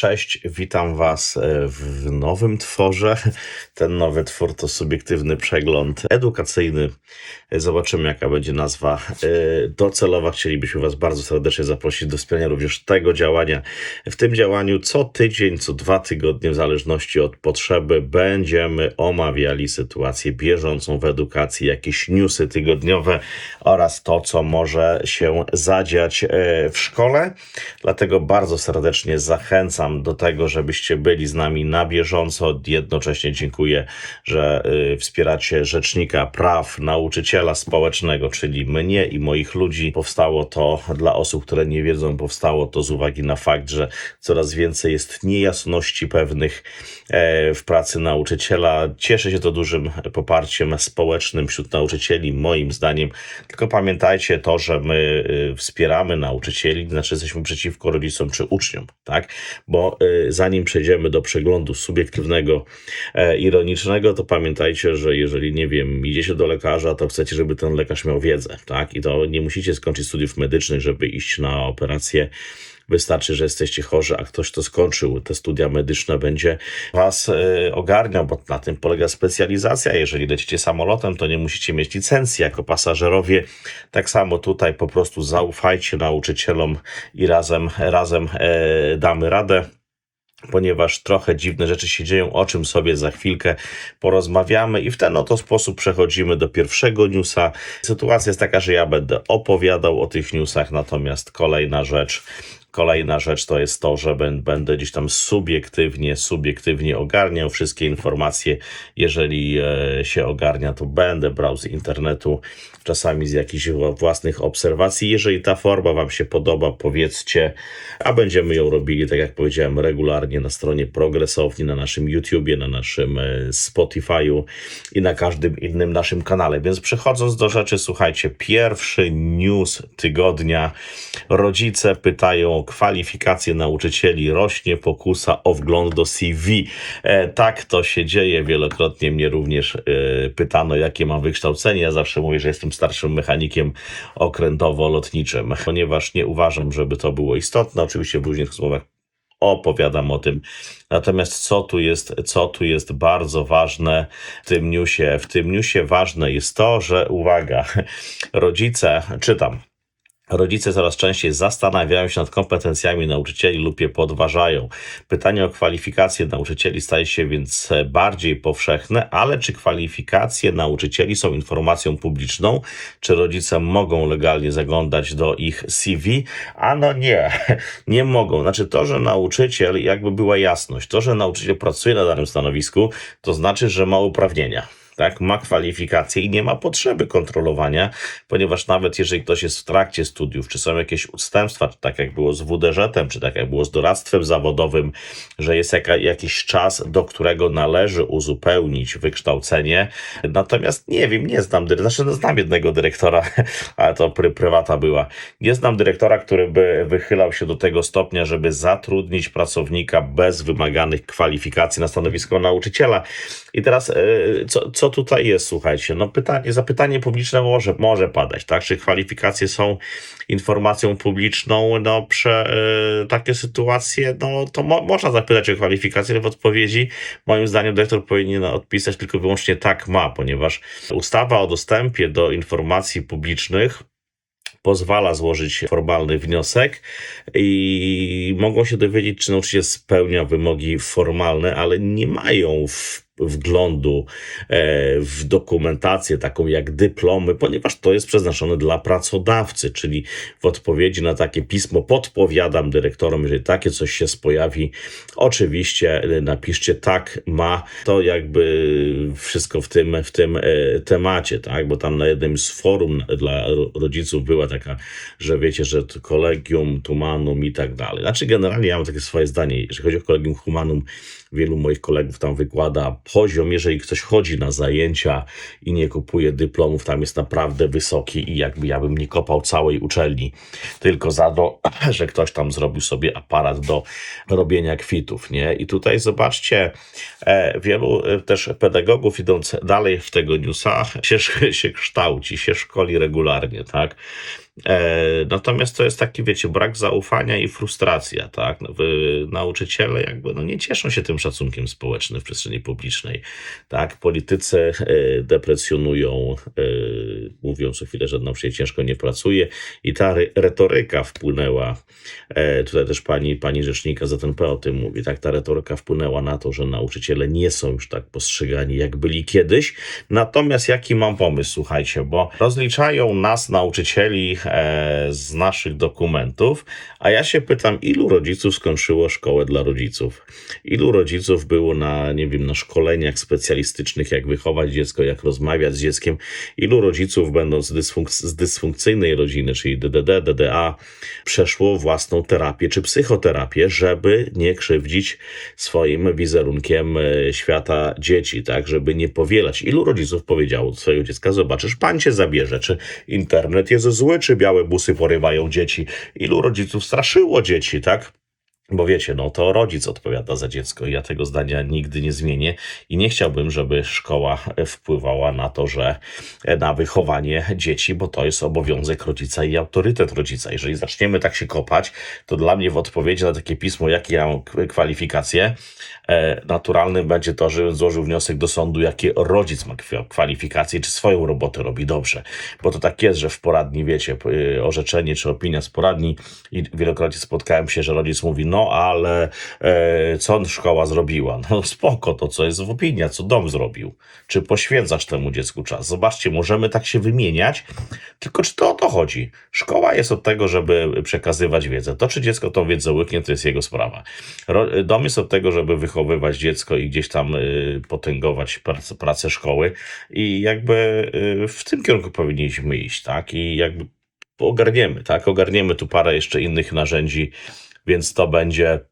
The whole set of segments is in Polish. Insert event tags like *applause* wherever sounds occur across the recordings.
Cześć, witam Was e, w nowym tworze. Ten nowy twór to subiektywny przegląd edukacyjny. Zobaczymy, jaka będzie nazwa e, docelowa. Chcielibyśmy Was bardzo serdecznie zaprosić do wspierania również tego działania. W tym działaniu co tydzień, co dwa tygodnie, w zależności od potrzeby, będziemy omawiali sytuację bieżącą w edukacji, jakieś newsy tygodniowe oraz to, co może się zadziać e, w szkole. Dlatego bardzo serdecznie zachęcam do tego, żebyście byli z nami na bieżąco. Jednocześnie dziękuję, że y, wspieracie Rzecznika Praw Nauczyciela Społecznego, czyli mnie i moich ludzi. Powstało to dla osób, które nie wiedzą, powstało to z uwagi na fakt, że coraz więcej jest niejasności pewnych e, w pracy nauczyciela. Cieszy się to dużym poparciem społecznym wśród nauczycieli, moim zdaniem. Tylko pamiętajcie to, że my y, wspieramy nauczycieli, znaczy jesteśmy przeciwko rodzicom czy uczniom, tak? Bo y, zanim przejdziemy do przeglądu subiektywnego, e, ironicznego, to pamiętajcie, że jeżeli, nie wiem, idziecie do lekarza, to chcecie, żeby ten lekarz miał wiedzę, tak? I to nie musicie skończyć studiów medycznych, żeby iść na operację Wystarczy, że jesteście chorzy, a ktoś, kto skończył te studia medyczne, będzie was y, ogarniał, bo na tym polega specjalizacja. Jeżeli lecicie samolotem, to nie musicie mieć licencji jako pasażerowie. Tak samo tutaj po prostu zaufajcie nauczycielom i razem, razem y, damy radę ponieważ trochę dziwne rzeczy się dzieją, o czym sobie za chwilkę porozmawiamy i w ten oto sposób przechodzimy do pierwszego newsa. Sytuacja jest taka, że ja będę opowiadał o tych newsach, natomiast kolejna rzecz Kolejna rzecz to jest to, że będę gdzieś tam subiektywnie, subiektywnie ogarniał wszystkie informacje. Jeżeli e, się ogarnia, to będę brał z internetu, czasami z jakichś własnych obserwacji. Jeżeli ta forma Wam się podoba, powiedzcie, a będziemy ją robili, tak jak powiedziałem, regularnie na stronie Progresowni, na naszym YouTubie, na naszym e, Spotify'u i na każdym innym naszym kanale. Więc przechodząc do rzeczy, słuchajcie, pierwszy news tygodnia. Rodzice pytają kwalifikacje nauczycieli, rośnie pokusa o wgląd do CV. E, tak to się dzieje. Wielokrotnie mnie również e, pytano, jakie mam wykształcenie. Ja zawsze mówię, że jestem starszym mechanikiem okrętowo-lotniczym, ponieważ nie uważam, żeby to było istotne. Oczywiście w różnych rozmowach opowiadam o tym. Natomiast co tu jest, co tu jest bardzo ważne w tym newsie? W tym newsie ważne jest to, że uwaga, rodzice, czytam, Rodzice coraz częściej zastanawiają się nad kompetencjami nauczycieli lub je podważają. Pytanie o kwalifikacje nauczycieli staje się więc bardziej powszechne, ale czy kwalifikacje nauczycieli są informacją publiczną? Czy rodzice mogą legalnie zaglądać do ich CV? Ano nie, *laughs* nie mogą. Znaczy to, że nauczyciel, jakby była jasność, to, że nauczyciel pracuje na danym stanowisku, to znaczy, że ma uprawnienia tak, ma kwalifikacje i nie ma potrzeby kontrolowania, ponieważ nawet jeżeli ktoś jest w trakcie studiów, czy są jakieś ustępstwa, czy tak jak było z WDŻ-em, czy tak jak było z doradztwem zawodowym, że jest jaka, jakiś czas, do którego należy uzupełnić wykształcenie. Natomiast nie wiem, nie znam znaczy no, znam jednego dyrektora, *laughs* ale to pry, prywata była. Nie znam dyrektora, który by wychylał się do tego stopnia, żeby zatrudnić pracownika bez wymaganych kwalifikacji na stanowisko nauczyciela. I teraz, e, co, tutaj jest, słuchajcie? No pytanie, zapytanie publiczne może, może padać, tak? Czy kwalifikacje są informacją publiczną? No, prze, y, takie sytuacje, no to mo, można zapytać o kwalifikacje, ale w odpowiedzi moim zdaniem dyrektor powinien odpisać tylko wyłącznie tak ma, ponieważ ustawa o dostępie do informacji publicznych pozwala złożyć formalny wniosek i mogą się dowiedzieć, czy nauczyciel spełnia wymogi formalne, ale nie mają w wglądu e, w dokumentację, taką jak dyplomy, ponieważ to jest przeznaczone dla pracodawcy, czyli w odpowiedzi na takie pismo podpowiadam dyrektorom, jeżeli takie coś się pojawi, oczywiście napiszcie tak, ma to jakby wszystko w tym, w tym e, temacie, tak, bo tam na jednym z forum dla rodziców była taka, że wiecie, że kolegium, tumanum i tak dalej. Znaczy generalnie ja mam takie swoje zdanie, jeżeli chodzi o kolegium humanum, wielu moich kolegów tam wykłada poziom, jeżeli ktoś chodzi na zajęcia i nie kupuje dyplomów, tam jest naprawdę wysoki i jakby ja bym nie kopał całej uczelni, tylko za to, *clears throat* że ktoś tam zrobił sobie aparat do robienia kwitów, nie? I tutaj zobaczcie, e, wielu e, też pedagogów idąc dalej w tego newsa *laughs* się, się kształci, się szkoli regularnie, tak? E, natomiast to jest taki, wiecie, brak zaufania i frustracja, tak? No, Nauczyciele jakby no, nie cieszą się tym szacunkiem społecznym w przestrzeni publicznej, tak? Politycy e, deprecjonują, e, mówią co chwilę, że nauczyciel ciężko nie pracuje i ta ry- retoryka wpłynęła, tutaj też pani, pani rzecznika ZNP o tym mówi, tak? Ta retoryka wpłynęła na to, że nauczyciele nie są już tak postrzegani, jak byli kiedyś. Natomiast jaki mam pomysł, słuchajcie, bo rozliczają nas, nauczycieli, z naszych dokumentów, a ja się pytam, ilu rodziców skończyło szkołę dla rodziców? Ilu rodziców było na, nie wiem, na szkoleniach specjalistycznych, jak wychować dziecko, jak rozmawiać z dzieckiem? Ilu rodziców, będąc dysfunk- z dysfunkcyjnej rodziny, czyli DDD, DDA, przeszło własną terapię czy psychoterapię, żeby nie krzywdzić swoim wizerunkiem e, świata dzieci, tak, żeby nie powielać. Ilu rodziców powiedziało do swojego dziecka, zobaczysz, pan cię zabierze, czy internet jest zły, czy białe busy porywają dzieci. Ilu rodziców straszyło dzieci, tak? Bo wiecie, no to rodzic odpowiada za dziecko i ja tego zdania nigdy nie zmienię i nie chciałbym, żeby szkoła wpływała na to, że e, na wychowanie dzieci, bo to jest obowiązek rodzica i autorytet rodzica. Jeżeli zaczniemy tak się kopać, to dla mnie w odpowiedzi na takie pismo, jakie ja mam kwalifikacje, e, naturalnym będzie to, żebym złożył wniosek do sądu, jakie rodzic ma kwa- kwalifikacje, czy swoją robotę robi dobrze. Bo to tak jest, że w poradni, wiecie, y, orzeczenie czy opinia z poradni i wielokrotnie spotkałem się, że rodzic mówi, no ale e, co szkoła zrobiła? No spoko, to co jest w opinii, a co dom zrobił? Czy poświęcasz temu dziecku czas? Zobaczcie, możemy tak się wymieniać, tylko czy to o to chodzi? Szkoła jest od tego, żeby przekazywać wiedzę. To, czy dziecko tą wiedzę łyknie, to jest jego sprawa. Ro- Dom jest od tego, żeby wychowywać dziecko i gdzieś tam y, potęgować pracę, pracę szkoły i jakby y, w tym kierunku powinniśmy iść, tak? I jakby ogarniemy, tak? Ogarniemy tu parę jeszcze innych narzędzi, więc to będzie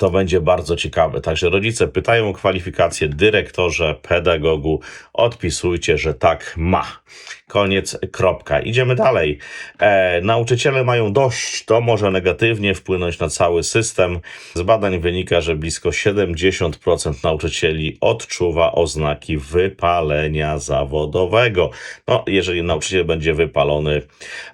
to będzie bardzo ciekawe. Także rodzice pytają o kwalifikacje, dyrektorze, pedagogu, odpisujcie, że tak ma. Koniec, kropka. Idziemy dalej. E, nauczyciele mają dość, to może negatywnie wpłynąć na cały system. Z badań wynika, że blisko 70% nauczycieli odczuwa oznaki wypalenia zawodowego. No, jeżeli nauczyciel będzie wypalony,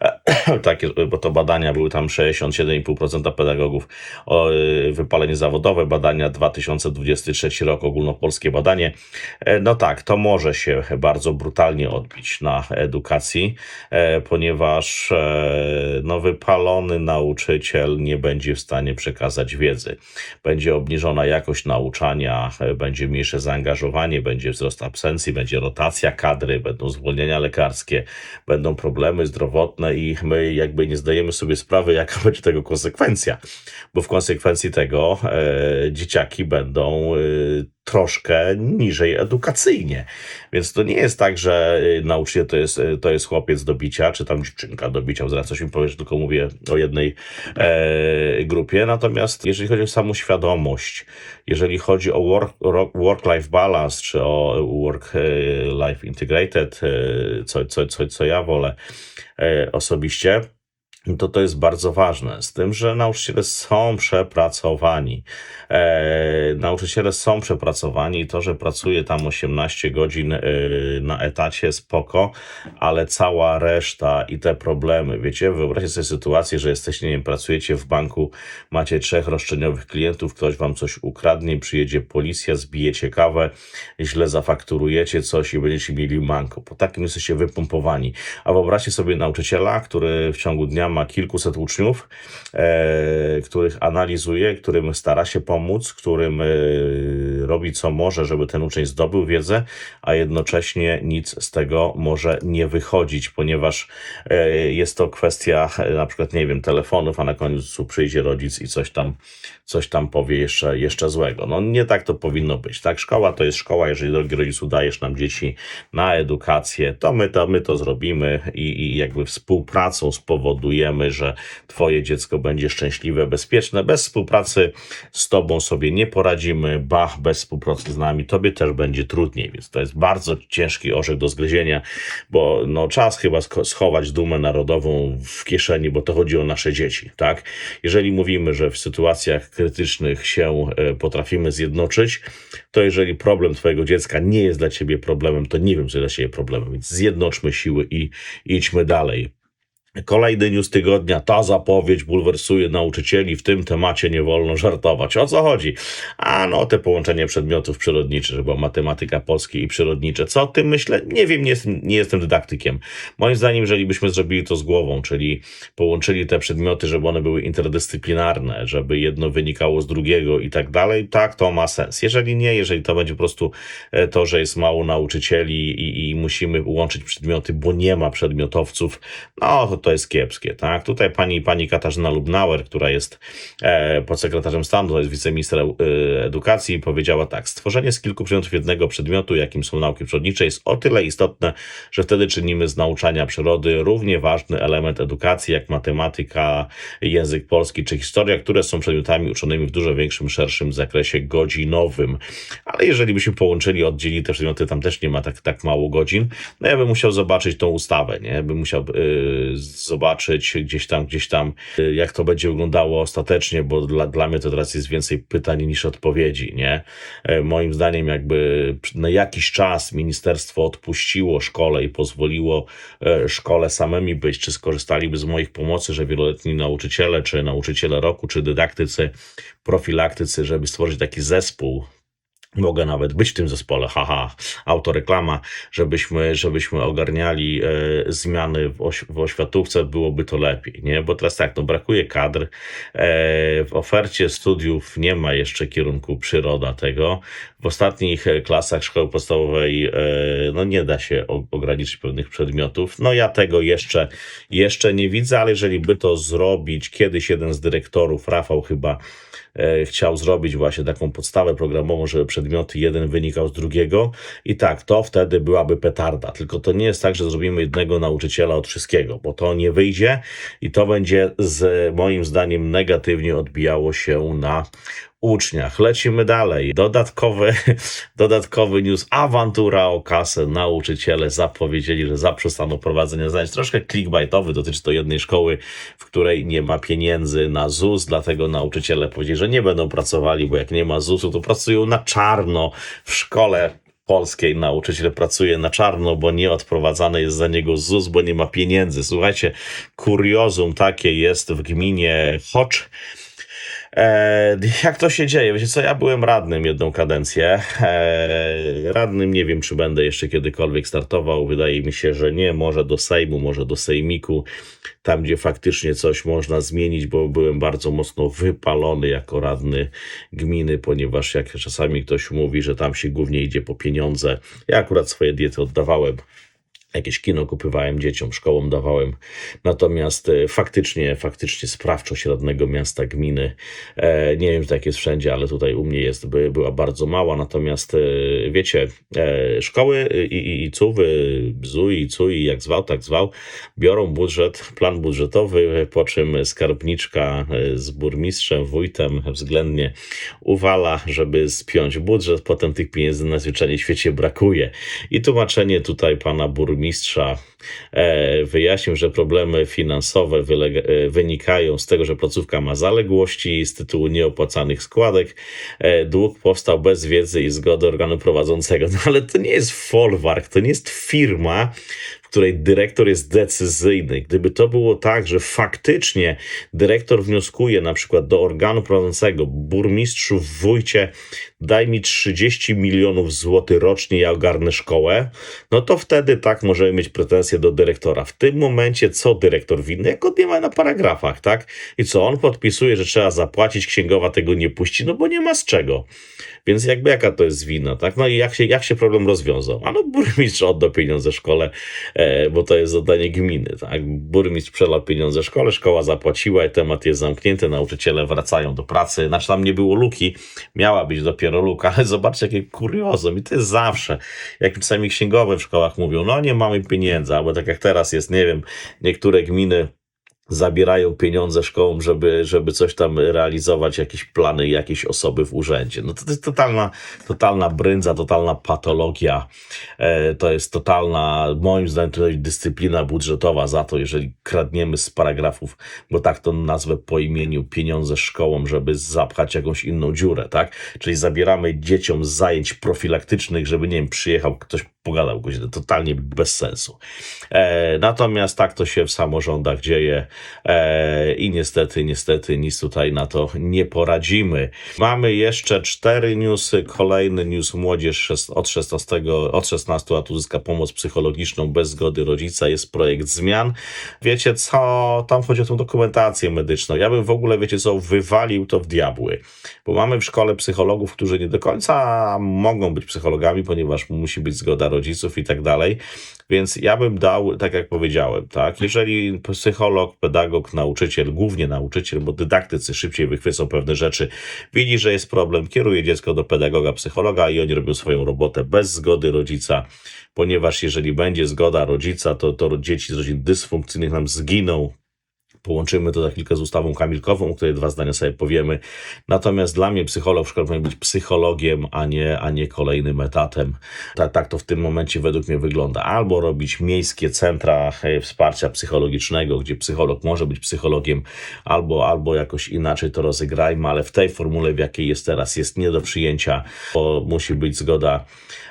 *clears throat* takie, bo to badania były tam 67,5% pedagogów o y, zawodowe, badania 2023 rok, ogólnopolskie badanie. E, No tak, to może się bardzo brutalnie odbić na edukacji, e, ponieważ e, no, wypalony nauczyciel nie będzie w stanie przekazać wiedzy. Będzie obniżona jakość nauczania, będzie mniejsze zaangażowanie, będzie wzrost absencji, będzie rotacja kadry, będą zwolnienia lekarskie, będą problemy zdrowotne i my jakby nie zdajemy sobie sprawy, jaka *laughs* będzie tego konsekwencja, bo w konsekwencji tego dzieciaki będą e, troszkę niżej edukacyjnie. Więc to nie jest tak, że y, nauczyciel to jest, to jest chłopiec do bicia, czy tam dziewczynka do bicia, zaraz coś mi powiesz, tylko mówię o jednej e, grupie. Natomiast jeżeli chodzi o samą świadomość, jeżeli chodzi o work, work-life balance, czy o work-life integrated, e, co, co, co, co ja wolę e, osobiście, to to jest bardzo ważne. Z tym, że nauczyciele są przepracowani. E, nauczyciele są przepracowani i to, że pracuje tam 18 godzin e, na etacie, spoko, ale cała reszta i te problemy, wiecie, wyobraźcie sobie sytuację, że jesteście, nie wiem, pracujecie w banku, macie trzech roszczeniowych klientów, ktoś wam coś ukradnie, przyjedzie policja, zbijecie kawę, źle zafakturujecie coś i będziecie mieli manko. Po takim jesteście wypompowani. A wyobraźcie sobie nauczyciela, który w ciągu dnia ma kilkuset uczniów, e, których analizuje, którym stara się pomóc, którym e, robi co może, żeby ten uczeń zdobył wiedzę, a jednocześnie nic z tego może nie wychodzić, ponieważ e, jest to kwestia na przykład, nie wiem, telefonów, a na końcu przyjdzie rodzic i coś tam, coś tam powie jeszcze, jeszcze złego. No nie tak to powinno być, tak? Szkoła to jest szkoła, jeżeli drogi rodzicu dajesz nam dzieci na edukację, to my to, my to zrobimy i, i jakby współpracą spowodujemy, że twoje dziecko będzie szczęśliwe, bezpieczne. Bez współpracy z tobą sobie nie poradzimy, ba, bez współpracy z nami tobie też będzie trudniej, więc to jest bardzo ciężki orzech do zgryzienia, bo no czas chyba schować dumę narodową w kieszeni, bo to chodzi o nasze dzieci, tak? Jeżeli mówimy, że w sytuacjach krytycznych się e, potrafimy zjednoczyć, to jeżeli problem twojego dziecka nie jest dla ciebie problemem, to nie wiem, co jest dla ciebie problemem, więc zjednoczmy siły i idźmy dalej. Kolejny news tygodnia, ta zapowiedź bulwersuje nauczycieli, w tym temacie nie wolno żartować. O co chodzi? A no, te połączenie przedmiotów przyrodniczych, bo matematyka polskie i przyrodnicze. Co o tym myślę? Nie wiem, nie jestem, nie jestem dydaktykiem. Moim zdaniem, jeżeli byśmy zrobili to z głową, czyli połączyli te przedmioty, żeby one były interdyscyplinarne, żeby jedno wynikało z drugiego i tak dalej, tak, to ma sens. Jeżeli nie, jeżeli to będzie po prostu e, to, że jest mało nauczycieli i, i musimy łączyć przedmioty, bo nie ma przedmiotowców, no to jest kiepskie, tak? Tutaj pani, pani Katarzyna Lubnauer, która jest e, podsekretarzem stanu, to jest wiceminister e, edukacji, powiedziała tak, stworzenie z kilku przedmiotów jednego przedmiotu, jakim są nauki przyrodnicze, jest o tyle istotne, że wtedy czynimy z nauczania przyrody równie ważny element edukacji, jak matematyka, język polski czy historia, które są przedmiotami uczonymi w dużo większym, szerszym zakresie godzinowym. Ale jeżeli byśmy połączyli, oddzielili te przedmioty, tam też nie ma tak, tak mało godzin, no ja bym musiał zobaczyć tą ustawę, nie? Bym musiał yy, zobaczyć gdzieś tam, gdzieś tam, y, jak to będzie wyglądało ostatecznie, bo dla, dla mnie to teraz jest więcej pytań niż odpowiedzi, nie? E, Moim zdaniem jakby na jakiś czas ministerstwo odpuściło szkole i pozwoliło e, szkole samemi być, czy skorzystaliby z moich pomocy, że wieloletni nauczyciele, czy nauczyciele roku, czy dydaktycy, profilaktycy, żeby stworzyć taki zespół, Mogę nawet być w tym zespole, haha, autoreklama, żebyśmy, żebyśmy ogarniali e, zmiany w, oś, w oświatówce, byłoby to lepiej, nie? Bo teraz tak, no brakuje kadr, e, w ofercie studiów nie ma jeszcze kierunku przyroda tego. W ostatnich klasach szkoły podstawowej e, no nie da się ograniczyć pewnych przedmiotów. No ja tego jeszcze, jeszcze nie widzę, ale jeżeli by to zrobić, kiedyś jeden z dyrektorów, Rafał chyba, chciał zrobić właśnie taką podstawę programową, żeby przedmioty jeden wynikał z drugiego i tak, to wtedy byłaby petarda. Tylko to nie jest tak, że zrobimy jednego nauczyciela od wszystkiego, bo to nie wyjdzie i to będzie z moim zdaniem negatywnie odbijało się na uczniach. Lecimy dalej. Dodatkowy, *laughs* dodatkowy news. Awantura o kasę. Nauczyciele zapowiedzieli, że zaprzestaną prowadzenia zajęć. Troszkę clickbaitowy. Dotyczy to jednej szkoły, w której nie ma pieniędzy na ZUS. Dlatego nauczyciele powiedzieli, że nie będą pracowali, bo jak nie ma ZUS-u, to pracują na czarno w szkole polskiej nauczyciel pracuje na czarno, bo nie odprowadzany jest za niego ZUS, bo nie ma pieniędzy. Słuchajcie, kuriozum takie jest w gminie Chocz. E, *laughs* jak to się dzieje? Wiecie co, ja byłem radnym jedną kadencję. E, radnym nie wiem, czy będę jeszcze kiedykolwiek startował. Wydaje mi się, że nie. Może do Sejmu, może do Sejmiku. Tam, gdzie faktycznie coś można zmienić, bo byłem bardzo mocno wypalony jako radny gminy, ponieważ jak czasami ktoś mówi, że tam się głównie idzie po pieniądze. Ja akurat swoje diety oddawałem jakieś kino kupywałem dzieciom, szkołom dawałem. Natomiast e, faktycznie, faktycznie sprawczość radnego miasta, gminy, e, nie wiem, czy tak jest wszędzie, ale tutaj u mnie jest, by, była bardzo mała. Natomiast e, wiecie, szkoły i, i, i CUWy, BZUI, i CUI, jak zwał, tak zwał, biorą budżet, plan budżetowy, po czym skarbniczka z burmistrzem, wójtem względnie uwala, żeby spiąć budżet, potem tych pieniędzy na zwyczajnie świecie brakuje. I tłumaczenie tutaj pana burmistrza e, wyjaśnił, że problemy finansowe e, wynikają z tego, że placówka ma zaległości z tytułu nieopłacanych składek. E, dług powstał bez wiedzy i zgody organu prowadzącego. No ale to nie jest folwark, to nie jest firma, w której dyrektor jest decyzyjny. Gdyby to było tak, że faktycznie dyrektor wnioskuje na przykład do organu prowadzącego, burmistrzu, wójcie, daj mi 30 milionów złotych rocznie, ja ogarnę szkołę, no to wtedy tak możemy mieć pretensje do dyrektora. W tym momencie co dyrektor winny? Jak on nie ma na paragrafach, tak? I co, on podpisuje, że trzeba zapłacić, księgowa tego nie puści, no bo nie ma z czego. Więc jakby jaka to jest wina, tak? No i jak się, jak się problem rozwiązał? A no burmistrz oddał pieniądze szkole, e, bo to jest zadanie gminy, tak? Burmistrz przelał pieniądze szkole, szkoła zapłaciła i temat jest zamknięty, nauczyciele wracają do pracy. Znaczy tam nie było luki, miała być dopiero luka, ale zobaczcie jakie kuriozum i to jest zawsze. Jak czasami księgowe w szkołach mówią, no nie mamy pieniędzy, albo tak jak teraz jest, nie wiem, niektóre gminy zabierają pieniądze szkołom, żeby, żeby coś tam realizować, jakieś plany jakieś osoby w urzędzie. No to, to jest totalna, totalna brędza, totalna patologia. E, to jest totalna, moim zdaniem, tutaj dyscyplina budżetowa za to, jeżeli kradniemy z paragrafów, bo tak to nazwę po imieniu, pieniądze szkołom, żeby zapchać jakąś inną dziurę, tak? Czyli zabieramy dzieciom zajęć profilaktycznych, żeby, nie wiem, przyjechał ktoś pogadał godzinę, totalnie bez sensu. E, natomiast tak to się w samorządach dzieje e, i niestety, niestety nic tutaj na to nie poradzimy. Mamy jeszcze cztery newsy. Kolejny news młodzież od 16, od 16 lat uzyska pomoc psychologiczną bez zgody rodzica. Jest projekt zmian. Wiecie co, tam chodzi o tą dokumentację medyczną. Ja bym w ogóle, wiecie co, wywalił to w diabły. Bo mamy w szkole psychologów, którzy nie do końca mogą być psychologami, ponieważ musi być zgoda rodziców i tak dalej. Więc ja bym dał, tak jak powiedziałem, tak, jeżeli psycholog, pedagog, nauczyciel, głównie nauczyciel, bo dydaktycy szybciej wychwycą pewne rzeczy, widzi, że jest problem, kieruje dziecko do pedagoga, psychologa i oni robią swoją robotę bez zgody rodzica, ponieważ jeżeli będzie zgoda rodzica, to, to dzieci z rodzin dysfunkcyjnych nam zginą, Połączymy to za chwilkę z ustawą kamilkową, o której dwa zdania sobie powiemy. Natomiast dla mnie psycholog w szkole powinien być psychologiem, a nie, a nie kolejnym etatem. Tak, tak to w tym momencie według mnie wygląda. Albo robić miejskie centra e, wsparcia psychologicznego, gdzie psycholog może być psychologiem, albo, albo jakoś inaczej to rozegrajmy, ale w tej formule, w jakiej jest teraz, jest nie do przyjęcia, bo musi być zgoda,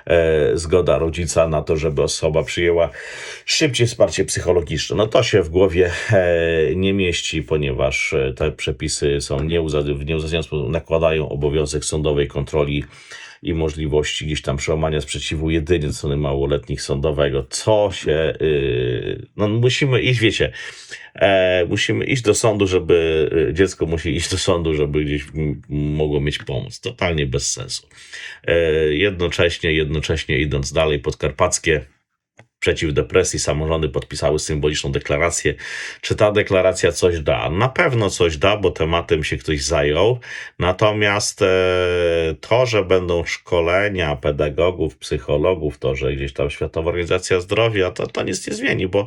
e, zgoda rodzica na to, żeby osoba przyjęła szybciej wsparcie psychologiczne. No to się w głowie e, nie mieści, ponieważ e, te przepisy są nieuza- w nieuzasadniony sposób nakładają obowiązek sądowej kontroli i możliwości gdzieś tam przełamania sprzeciwu jedynie strony małoletnich sądowego. Co się. Yy, no musimy iść, wiecie. E, musimy iść do sądu, żeby e, dziecko musi iść do sądu, żeby gdzieś mogło mieć pomoc. Totalnie bez sensu. E, jednocześnie, jednocześnie idąc dalej, podkarpackie przeciw depresji samorządy podpisały symboliczną deklarację. Czy ta deklaracja coś da? Na pewno coś da, bo tematem się ktoś zajął. Natomiast e, to, że będą szkolenia pedagogów, psychologów, to, że gdzieś tam Światowa Organizacja Zdrowia, to, to nic nie zmieni, bo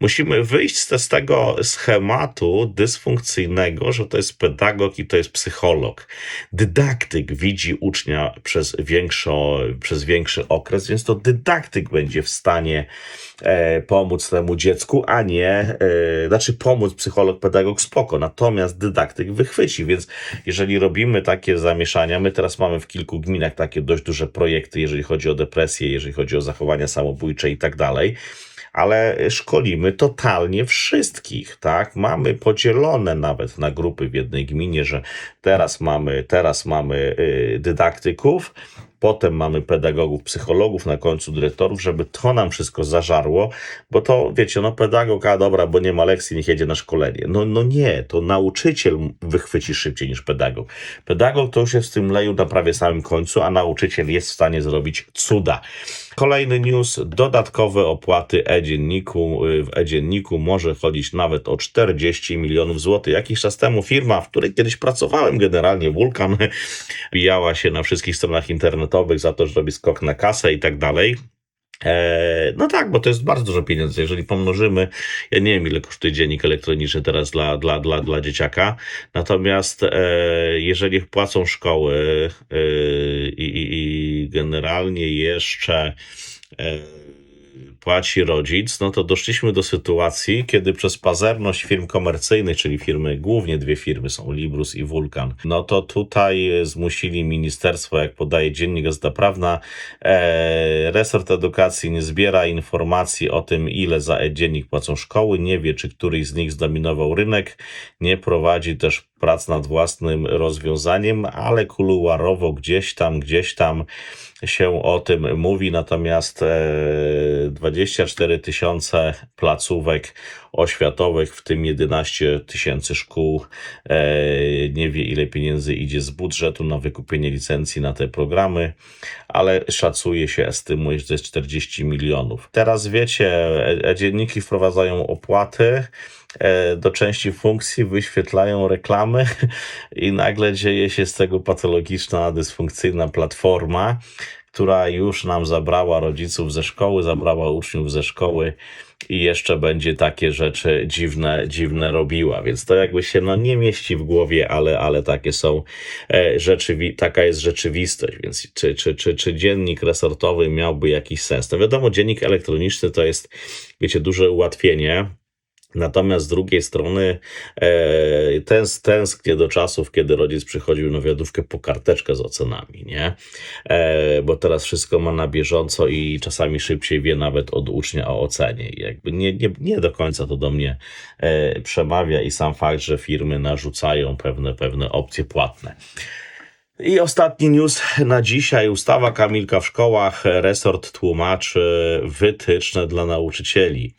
musimy wyjść z, te- z tego schematu dysfunkcyjnego, że to jest pedagog i to jest psycholog. Dydaktyk widzi ucznia przez, większo, przez większy okres, więc to dydaktyk będzie w stanie pomóc temu dziecku, a nie, e, znaczy pomóc psycholog, pedagog, spoko, natomiast dydaktyk wychwyci, więc jeżeli robimy takie zamieszania, my teraz mamy w kilku gminach takie dość duże projekty, jeżeli chodzi o depresję, jeżeli chodzi o zachowania samobójcze i tak dalej, ale szkolimy totalnie wszystkich, tak? Mamy podzielone nawet na grupy w jednej gminie, że teraz mamy, teraz mamy y, dydaktyków, potem mamy pedagogów, psychologów, na końcu dyrektorów, żeby to nam wszystko zażarło, bo to wiecie, no pedagog, a dobra, bo nie ma lekcji, niech jedzie na szkolenie. No, no nie, to nauczyciel wychwyci szybciej niż pedagog. Pedagog to już jest w tym leju na prawie samym końcu, a nauczyciel jest w stanie zrobić cuda. Kolejny news, dodatkowe opłaty e-dzienniku. Y, W e-dzienniku może chodzić nawet o 40 milionów złotych. Jakiś czas temu firma, w której kiedyś pracowałem, generalnie Wulkan, *laughs* bijała się na wszystkich stronach internetowych za to, że robi skok na kasę i tak dalej. E, no tak, bo to jest bardzo dużo pieniędzy. Jeżeli pomnożymy, ja nie wiem ile kosztuje dziennik elektroniczny teraz dla, dla, dla, dla dzieciaka, natomiast e, jeżeli płacą szkoły e, i, i, i generalnie jeszcze e, płaci rodzic, no to doszliśmy do sytuacji, kiedy przez pazerność firm komercyjnych, czyli firmy, głównie dwie firmy są Librus i Vulkan, no to tutaj zmusili ministerstwo, jak podaje dziennik Gazeta Prawna, e, resort edukacji nie zbiera informacji o tym, ile za e-dziennik płacą szkoły, nie wie, czy któryś z nich zdominował rynek, nie prowadzi też prac nad własnym rozwiązaniem, ale kuluarowo gdzieś tam, gdzieś tam się o tym mówi, natomiast e, 24 tysiące placówek oświatowych, w tym 11 tysięcy szkół, e, nie wie ile pieniędzy idzie z budżetu na wykupienie licencji na te programy, ale szacuje się, estymuje, że to jest 40 milionów. Teraz wiecie, e- e-dzienniki wprowadzają opłaty, e, do części funkcji wyświetlają reklamy i nagle dzieje się z tego patologiczna, dysfunkcyjna platforma, która już nam zabrała rodziców ze szkoły, zabrała uczniów ze szkoły i jeszcze będzie takie rzeczy dziwne, dziwne robiła. Więc to jakby się no, nie mieści w głowie, ale, ale takie są e, rzeczywi- taka jest rzeczywistość. Więc czy, czy, czy, czy dziennik resortowy miałby jakiś sens? No wiadomo, dziennik elektroniczny to jest, wiecie, duże ułatwienie Natomiast z drugiej strony e, tęs, tęsknię do czasów, kiedy rodzic przychodził na wiadówkę po karteczkę z ocenami, nie? E, bo teraz wszystko ma na bieżąco i czasami szybciej wie nawet od ucznia o ocenie. Jakby nie, nie, nie do końca to do mnie e, przemawia i sam fakt, że firmy narzucają pewne, pewne opcje płatne. I ostatni news na dzisiaj. Ustawa Kamilka w szkołach. Resort tłumaczy wytyczne dla nauczycieli.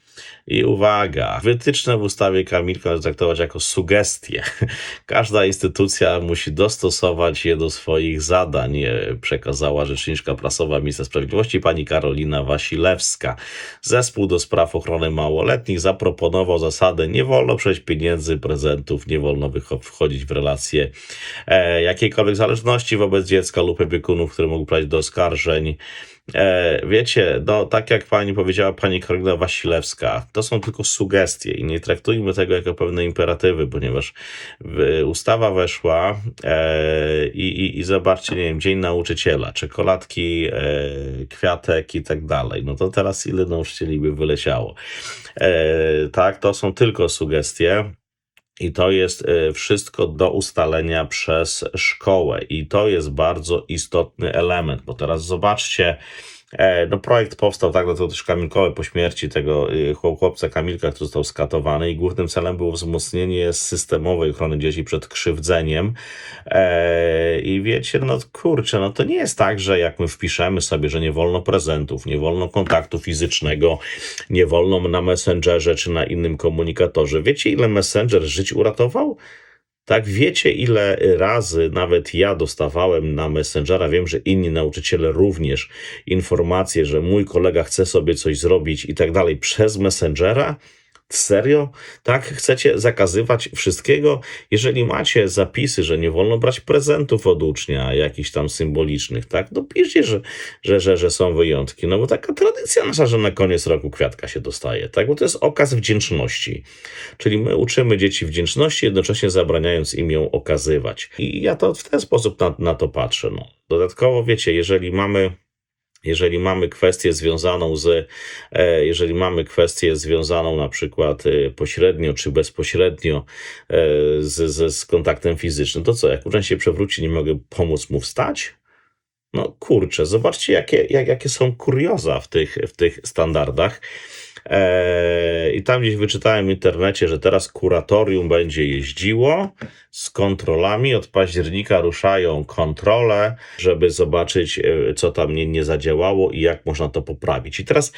I uwaga, wytyczne w ustawie Kamilka należy traktować jako sugestie. *laughs* Każda instytucja musi dostosować je do swoich zadań, przekazała rzeczniczka prasowa Ministra Sprawiedliwości pani Karolina Wasilewska. Zespół do spraw ochrony małoletnich zaproponował zasadę nie wolno przejść pieniędzy, prezentów, nie wolno wchodzić w relacje e, jakiejkolwiek zależności wobec dziecka lub opiekunów, które mogą prowadzić do oskarżeń. E, wiecie, no tak jak pani powiedziała, pani Karolina Wasilewska, to są tylko sugestie i nie traktujmy tego jako pewne imperatywy, ponieważ ustawa weszła e, i, i, i zobaczcie, nie wiem, Dzień Nauczyciela, czekoladki, e, kwiatek i tak dalej. No to teraz ile nauczycieli by wyleciało? Tak, to są tylko sugestie. I to jest e, wszystko do ustalenia przez szkołę. I to jest bardzo istotny element, bo teraz zobaczcie, no projekt powstał tak, no to też Kamilkowe po śmierci tego y, chłopca Kamilka, który został skatowany i głównym celem było wzmocnienie systemowej ochrony dzieci przed krzywdzeniem. E, I wiecie, no kurczę, no to nie jest tak, że jak my wpiszemy sobie, że nie wolno prezentów, nie wolno kontaktu fizycznego, nie wolno na Messengerze czy na innym komunikatorze. Wiecie, ile Messenger żyć uratował? Tak, wiecie, ile razy nawet ja dostawałem na Messengera, wiem, że inni nauczyciele również informacje, że mój kolega chce sobie coś zrobić i tak dalej przez Messengera. Serio? Tak? Chcecie zakazywać wszystkiego? Jeżeli macie zapisy, że nie wolno brać prezentów od ucznia, jakichś tam symbolicznych, tak? To piszcie, że, że, że, że są wyjątki. No bo taka tradycja nasza, że na koniec roku kwiatka się dostaje, tak? Bo to jest okaz wdzięczności. Czyli my uczymy dzieci wdzięczności, jednocześnie zabraniając im ją okazywać. I ja to w ten sposób na, na to patrzę. No. Dodatkowo, wiecie, jeżeli mamy jeżeli mamy kwestię związaną z, e, jeżeli mamy kwestię związaną na przykład e, pośrednio czy bezpośrednio e, z, z, z kontaktem fizycznym, to co, jak uczeń się przewróci, nie mogę pomóc mu wstać? No kurczę, zobaczcie, jakie, jak, jakie są kurioza w tych, w tych standardach. I tam gdzieś wyczytałem w internecie, że teraz kuratorium będzie jeździło z kontrolami. Od października ruszają kontrole, żeby zobaczyć, e, co tam nie, nie zadziałało i jak można to poprawić. I teraz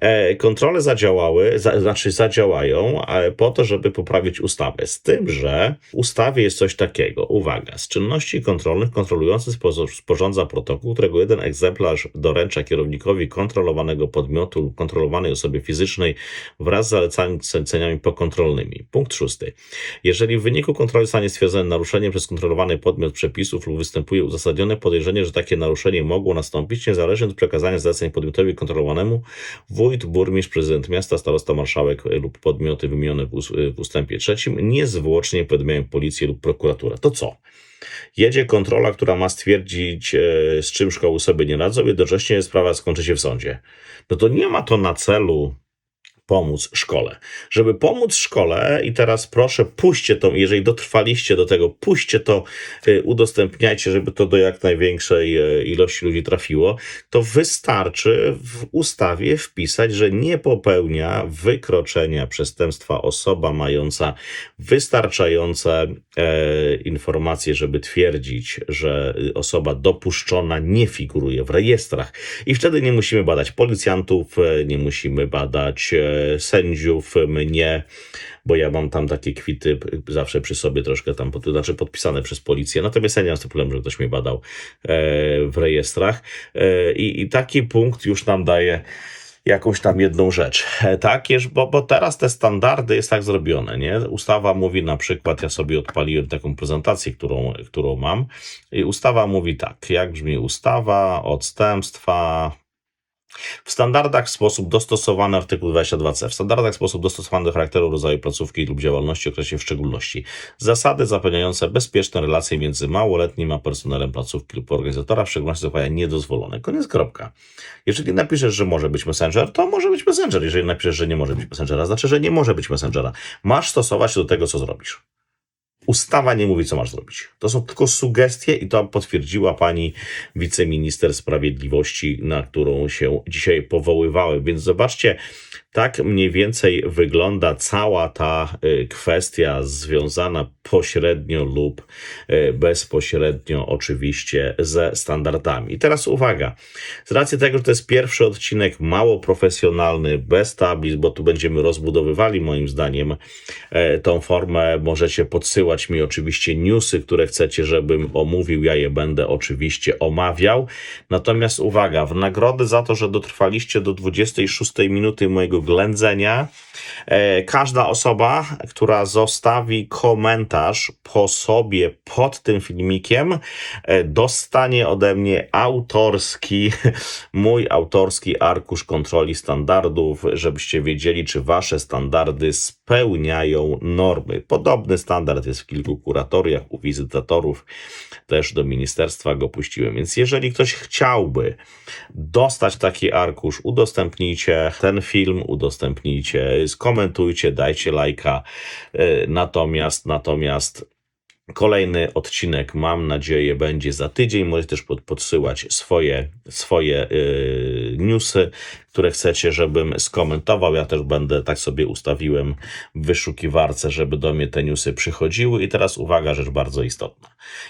e, kontrole zadziałały, za, znaczy zadziałają e, po to, żeby poprawić ustawę. Z tym, że w ustawie jest coś takiego. Uwaga, z czynności kontrolnych kontrolujący sporządza protokół, którego jeden egzemplarz doręcza kierownikowi kontrolowanego podmiotu kontrolowanej osobie fizycznej wraz z zaleceniami pokontrolnymi. Punkt szósty. Jeżeli w wyniku kontroli stanie stwierdzone naruszenie przez kontrolowany podmiot przepisów lub występuje uzasadnione podejrzenie, że takie naruszenie mogło nastąpić, niezależnie od przekazania zleceń podmiotowi kontrolowanemu, wójt, burmistrz, prezydent miasta, starosta, marszałek lub podmioty wymienione w ustępie trzecim, niezwłocznie powiadamiają policję lub prokuraturę. To co? Jedzie kontrola, która ma stwierdzić, e, z czym szkoły sobie nie radzą, jednocześnie sprawa skończy się w sądzie. No to nie ma to na celu pomóc szkole. Żeby pomóc szkole, i teraz proszę, puśćcie to, jeżeli dotrwaliście do tego, puśćcie to, y, udostępniajcie, żeby to do jak największej y, ilości ludzi trafiło, to wystarczy w ustawie wpisać, że nie popełnia wykroczenia przestępstwa osoba mająca wystarczające e, informacje, żeby twierdzić, że osoba dopuszczona nie figuruje w rejestrach. I wtedy nie musimy badać policjantów, nie musimy badać e, sędziów, mnie, bo ja mam tam takie kwity zawsze przy sobie troszkę tam, to znaczy podpisane przez policję. Natomiast ja nie mam z tym problemu, że ktoś mnie badał e, w rejestrach. E, I, I taki punkt już nam daje jakąś tam jedną rzecz. E, tak, bo, bo teraz te standardy jest tak zrobione, nie? Ustawa mówi na przykład, ja sobie odpaliłem taką prezentację, którą, którą mam i ustawa mówi tak, jak brzmi ustawa, odstępstwa, W standardach w sposób dostosowany artykuł 22c. W standardach w sposób dostosowany do charakteru rodzaju placówki lub działalności okresie w szczególności. Zasady zapewniające bezpieczne relacje między małoletnim a personelem placówki lub organizatora, w szczególności zachowania niedozwolone. Koniec kropka. Jeżeli napiszesz, że może być Messenger, to może być Messenger. Jeżeli napiszesz, że nie może być Messengera, znaczy, że nie może być Messengera. Masz stosować się do tego, co zrobisz. Ustawa nie mówi, co masz zrobić. To są tylko sugestie i to potwierdziła pani wiceminister sprawiedliwości, na którą się dzisiaj powoływałem. Więc zobaczcie, tak mniej więcej wygląda cała ta y, kwestia związana pośrednio lub y, bezpośrednio oczywiście ze standardami. I teraz uwaga, z racji tego, że to jest pierwszy odcinek mało profesjonalny, bez tablic, bo tu będziemy rozbudowywali moim zdaniem e, tą formę, możecie podsyłać mi oczywiście newsy, które chcecie, żebym omówił, ja je będę oczywiście omawiał. Natomiast uwaga, w nagrodę za to, że dotrwaliście do 26 minuty mojego ględzenia, e, każda osoba, która zostawi komentarz po sobie pod tym filmikiem, e, dostanie ode mnie autorski, *laughs* mój autorski arkusz kontroli standardów, żebyście wiedzieli, czy wasze standardy spełniają normy. Podobny standard jest w kilku kuratoriach, u wizytatorów, też do ministerstwa go puściłem. Więc jeżeli ktoś chciałby dostać taki arkusz, udostępnijcie ten film, udostępnijcie, skomentujcie, dajcie lajka. E, Natomiast, natomiast Kolejny odcinek, mam nadzieję, będzie za tydzień. Możecie też pod, podsyłać swoje, swoje yy, newsy, które chcecie, żebym skomentował. Ja też będę, tak sobie ustawiłem w wyszukiwarce, żeby do mnie te newsy przychodziły. I teraz uwaga, rzecz bardzo istotna.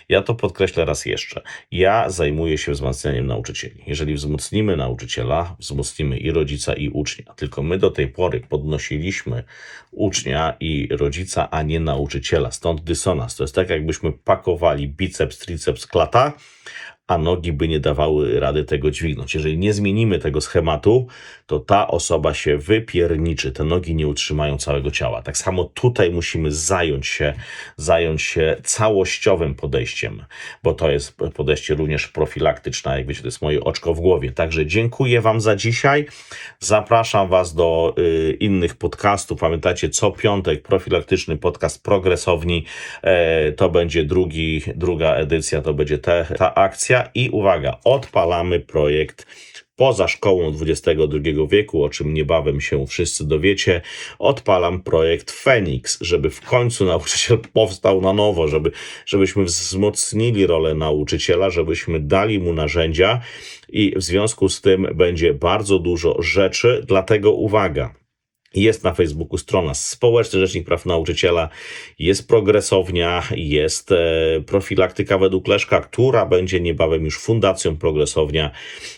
Ja to podkreślę raz jeszcze. Ja zajmuję się wzmacnianiem nauczycieli. Jeżeli wzmocnimy nauczyciela, wzmocnimy i rodzica, i ucznia. Tylko my do tej pory podnosiliśmy ucznia i rodzica, a nie nauczyciela. Stąd dysonans. To jest tak, jakbyśmy pakowali biceps, triceps, klata, a nogi by nie dawały rady tego dźwignąć. Jeżeli nie zmienimy tego schematu, to ta osoba się wypierniczy. Te nogi nie utrzymają całego ciała. Tak samo tutaj musimy zająć się, zająć się całościowym podejściem, bo to jest podejście również profilaktyczne, jak wiecie, to jest moje oczko w głowie. Także dziękuję Wam za dzisiaj. Zapraszam Was do y, innych podcastów. Pamiętajcie, co piątek profilaktyczny podcast Progresowni. E, to będzie drugi, druga edycja, to będzie te, ta akcja. I uwaga, odpalamy projekt poza szkołą XXI wieku, o czym niebawem się wszyscy dowiecie, odpalam projekt Feniks, żeby w końcu nauczyciel *laughs* powstał na nowo, żeby, żebyśmy wzmocnili rolę nauczyciela, żebyśmy dali mu narzędzia i w związku z tym będzie bardzo dużo rzeczy, dlatego uwaga. Jest na Facebooku strona Społeczny Rzecznik Praw Nauczyciela, jest progresownia, jest e, profilaktyka według Leszka, która będzie niebawem już Fundacją Progresownia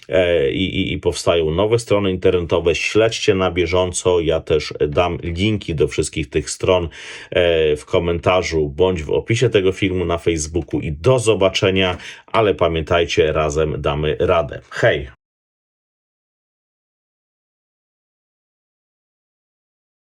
e, i, i, i powstają nowe strony internetowe. Śledźcie na bieżąco. Ja też dam linki do wszystkich tych stron e, w komentarzu bądź w opisie tego filmu na Facebooku i do zobaczenia, ale pamiętajcie, razem damy radę. Hej!